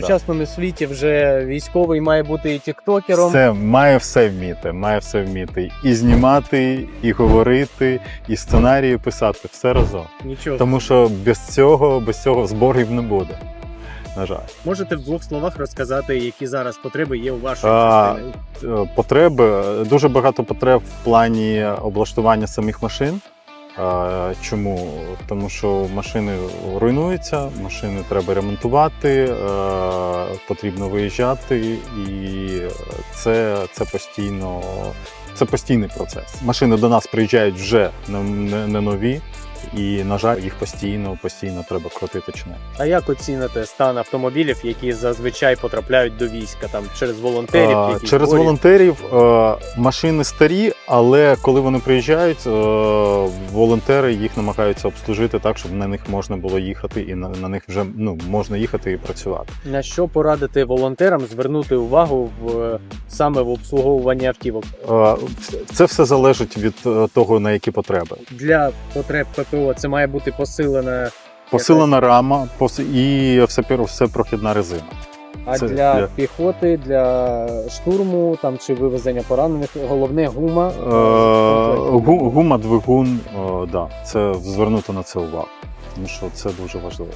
В сучасному світі вже військовий має бути і тіктокером. Все має все вміти, має все вміти і знімати, і говорити, і сценарії писати, все разом. Нічого. Тому що без цього, без цього зборів не буде. На жаль. Можете в двох словах розказати, які зараз потреби є у вашої А, частини? Е, Потреби дуже багато потреб в плані облаштування самих машин. Чому? Тому що машини руйнуються, машини треба ремонтувати, потрібно виїжджати, і це, це постійно це постійний процес. Машини до нас приїжджають вже не, не, не нові, і, на жаль, їх постійно, постійно треба крутити чи не. А як оціните стан автомобілів, які зазвичай потрапляють до війська там через волонтерів? А, Через зборів? волонтерів е, машини старі, але коли вони приїжджають, е, волонтери їх намагаються обслужити так, щоб на них можна було їхати, і на, на них вже ну, можна їхати і працювати. На що порадити волонтерам звернути увагу в саме в обслуговуванні автівок Е, Це все залежить від е, того, на які потреби. для потреб ППО? Це має бути посилена, Посилена рама пос- і все, все прохідна резина. а Це для для- піхоти, для штурму там чи вивезення поранених. Головне гума. Е, Гума, двигун, е, да, це звернути на це увагу, тому що це дуже важливо.